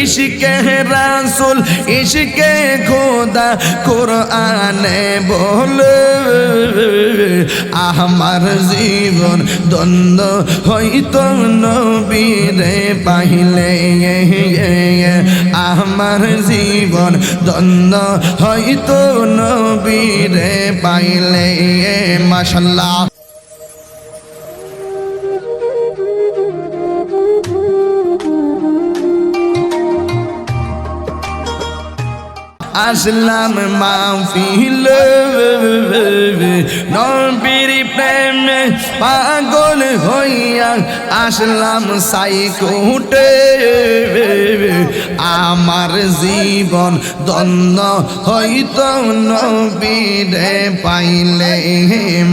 ইশকে রাসুল, ইশকে খোদা কোরআনে বলে, আমার জীবন দ্বন্দ্ব হইতো নবীরে পাইলে, আমার জীবন দ্বন্দ্ব হইতো নবীরে পাইলে মাশাল্লাহ আসলাম মাহফিল। নবীর প্রেমে পাগল হইয়া আসলাম সাইকুটে। আমার জীবন দ্বন্দ্ব হইত নবীরে পাইলে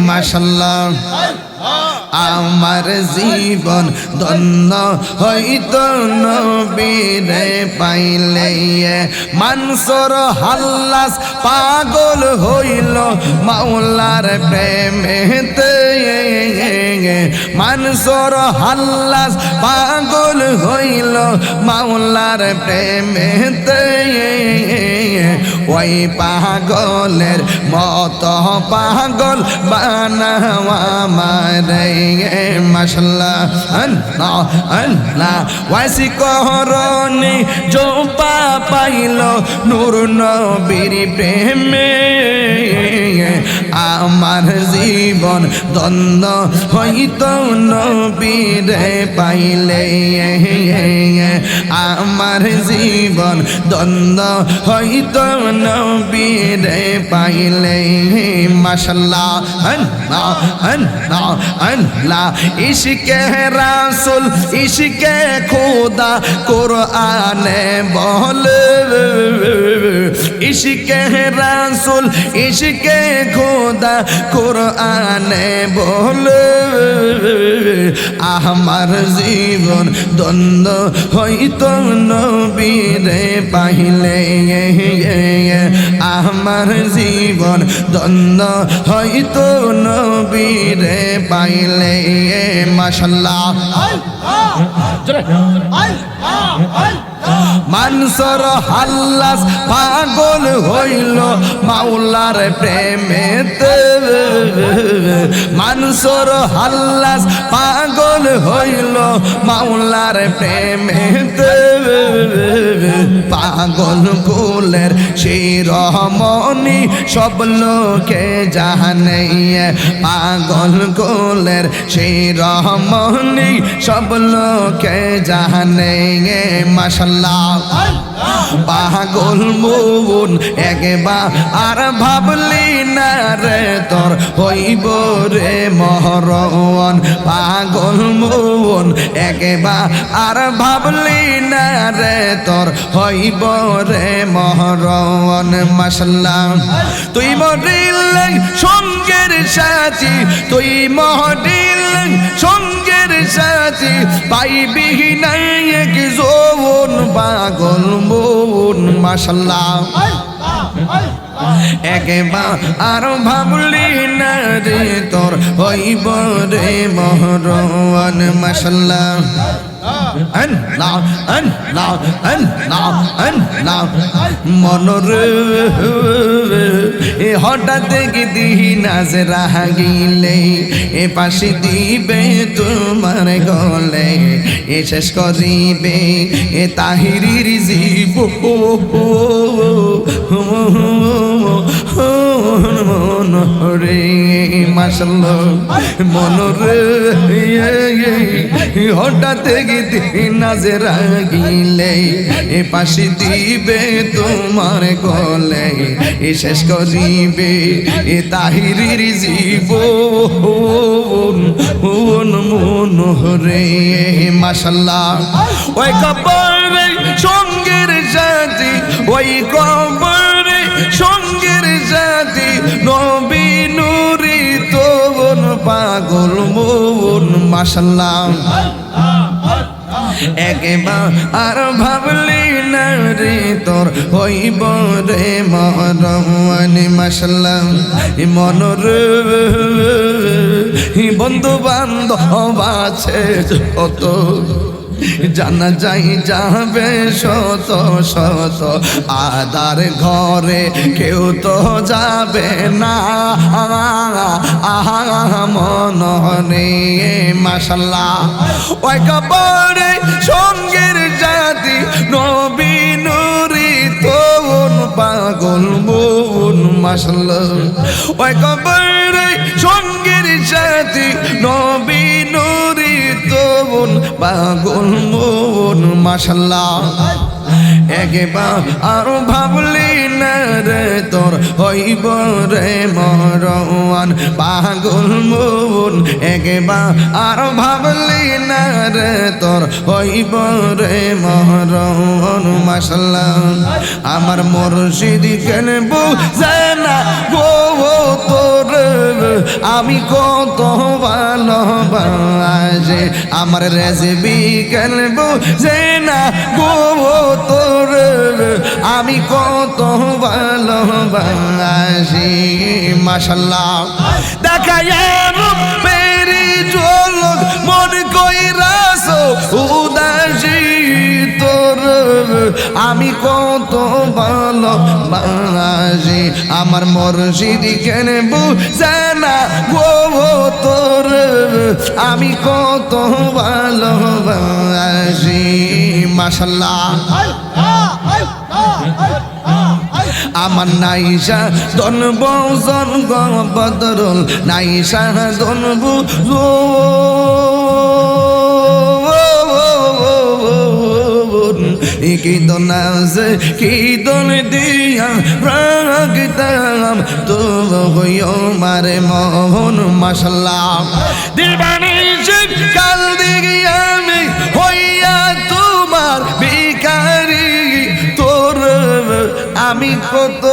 মাসাল্লাহ আমার জীবন ধন্য হইত নবীরে পাইলে মানসর হাল্লাস পাগল হইল মাওলার প্রেমেতে। মানসর হাল্লাস পাগল হইল মাওলার প্রেমেতে। ওই পাগলের মত পাগল বানাওয়া মারে মশলা আল্লাহ আল্লাহ। ওয়াসি করনি জোপা পাইল নূর নবীর প্রেমে। আমার জীবন দ্বন্দ্ব হইত নবীরে পাইলে। আমার জীবন দ্বন্দ্ব হইত নবীরে পাইলে। মাশাল্লাহ, আল্লাহ আল্লাহ আল্লাহ। ইশকে রাসুল, ইশকে খোদা, কোরআনে বলে। ইশকে রাসুল, ইশকে খোদা কোরআনে বলে, আমার জীবন দ্বন্দ্ব হইত নবীরে পাইলে, আমার জীবন দ্বন্দ্ব হইত নবীরে পাইলে মাশাল্লাহ মানসর হাল্লাস পাগল হইল মাওলার প্রেমেতে। মানসর হাল্লাস পাগল হইল মাওলার প্রেমেতে। পাগল কুলের সেই রহমনি সব লোকে জানে পাগল কুলের সেই রহমনি সব লোকে জানে মাসাল্লাহ পাগল মন একবার আর ভাবলি না রে, তোর হইব রে মহরণ পাগল মন একবার আর ভাবলি না রে, তোর হইব রে মহরণ মাসাল্লাহ তুই মরিল সঙ্গের সাথী, তুই মহরিল সঙ্গের সাথী, পাইবি নাই পাগল মন একবার আর ভাবলি না রে তোর হইব রে আল্লাহ মনর এ হঠাৎ দিহি নাজ রাগিলে, এ পাশে দিবে তোমার গলে, এ শেষ করিবে, এ তাহিরির জীব মাসাল মনরে হঠাৎ গীতি নাজে রাগিলে, এ পাশে দিবে তোমার গলে, এ শেষ করিবে এ তাহিরির জীব মনোহরে মাসাল্লাহ ওই কবরে সঙ্গের সাথী, ওই কবরে সঙ্গের সাথী পাগল মন মাসাল্লাম একবার আর ভাবলি না রে, তোর হইব রে মরণ মাসাল্লাম মনর বন্ধু বান্ধব আছে যত জানা যাই যাবে শত শত আদার ঘরে, কেউ তো যাবে না। আহা, মনে মাসাল্লাহ ওই কবরে সঙ্গের জাতি, নবী নুরি পাগল মন মাসাল্লাহ ওই কবরে সঙ্গের জাতি পাগল মন মাসাল্লাহ একবার আর ভাবলি না রে, তোর হইব রে মরওয়ান পাগল মন, একবার আর ভাবলি না রে, তোর হইব রে মরওয়ান মাসাল্লাহ আমার মুর্শিদ কেন বুঝে না গো তোর? আমি কত ভালোবাসে আমার রেসিপি কেন যে না গো তোর। আমি কত ভালোবাসি মাসাল্লাহ দেখা মেরি চল মন কই রাস আমি কত ভালোবাসি আমার মর্শিদ কেন বুঝে না গো তোর। আমি কত ভালোবাসি মাসাল্লাহ আমার নাইসা দনব জনগ বদরুল, নাইসা দনবু কি দন আছে? কি দন দিয়া রাগতাম তো হইও মারে মোহন মাসাল্লাহ দিবানি কাল দিগিয়া আমি হইয়া তোমার ভিখারি। তোর আমি কত